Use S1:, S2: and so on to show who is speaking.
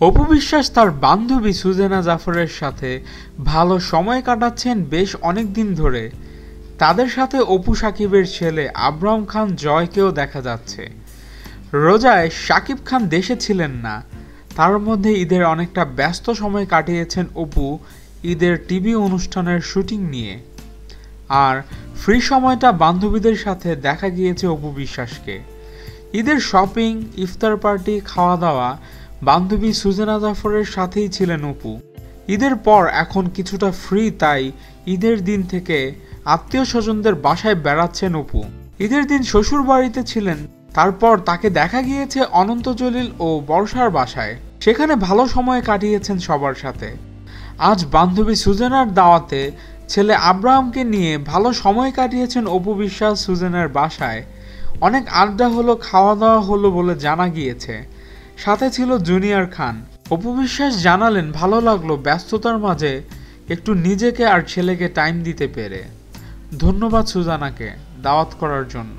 S1: অপু বিশ্বাস তার বান্ধবী সুজেনা জাফরের সাথে ভালো সময় কাটাচ্ছেন বেশ অনেক দিন ধরে। তাদের সাথে অপু সাকিবের ছেলে আব্রাম খান জয়কেও দেখা যাচ্ছে। রোজায় সাকিব খান দেশে ছিলেন না। তার মধ্যে ঈদের অনেকটা ব্যস্ত সময় কাটিয়েছেন অপু ঈদের টিভি অনুষ্ঠানের শুটিং নিয়ে। আর ফ্রি সময়টা বান্ধবীদের সাথে দেখা গিয়েছে অপু বিশ্বাসকে। ঈদের শপিং, ইফতার পার্টি খাওয়া দাওয়া বান্ধবী সুজেনা জাফরের সাথেই ছিলেন অপু। ঈদের পর এখন কিছুটা ফ্রি তাই ঈদের দিন থেকে আত্মীয় স্বজনদের বাসায় বেড়াচ্ছেন অপু। ঈদের দিন শ্বশুর বাড়িতে ছিলেন, তারপর তাকে দেখা গিয়েছে অনন্ত জলিল ও বর্ষার বাসায়। সেখানে ভালো সময় কাটিয়েছেন সবার সাথে। আজ বান্ধবী সুজেনার দাওয়াতে ছেলে আব্রাহামকে নিয়ে ভালো সময় কাটিয়েছেন অপু বিশ্বাস সুজেনার বাসায়। অনেক আড্ডা হলো খাওয়া দাওয়া হলো বলে জানা গিয়েছে। সাথে ছিল জুনিয়র খান। অপু বিশ্বাস জানালেন, ভালো লাগল ব্যস্ততার মাঝে একটু নিজেকে আর ছেলেকে টাইম দিতে পেরে। ধন্যবাদ সুজানাকে দাওয়াত করার জন্য।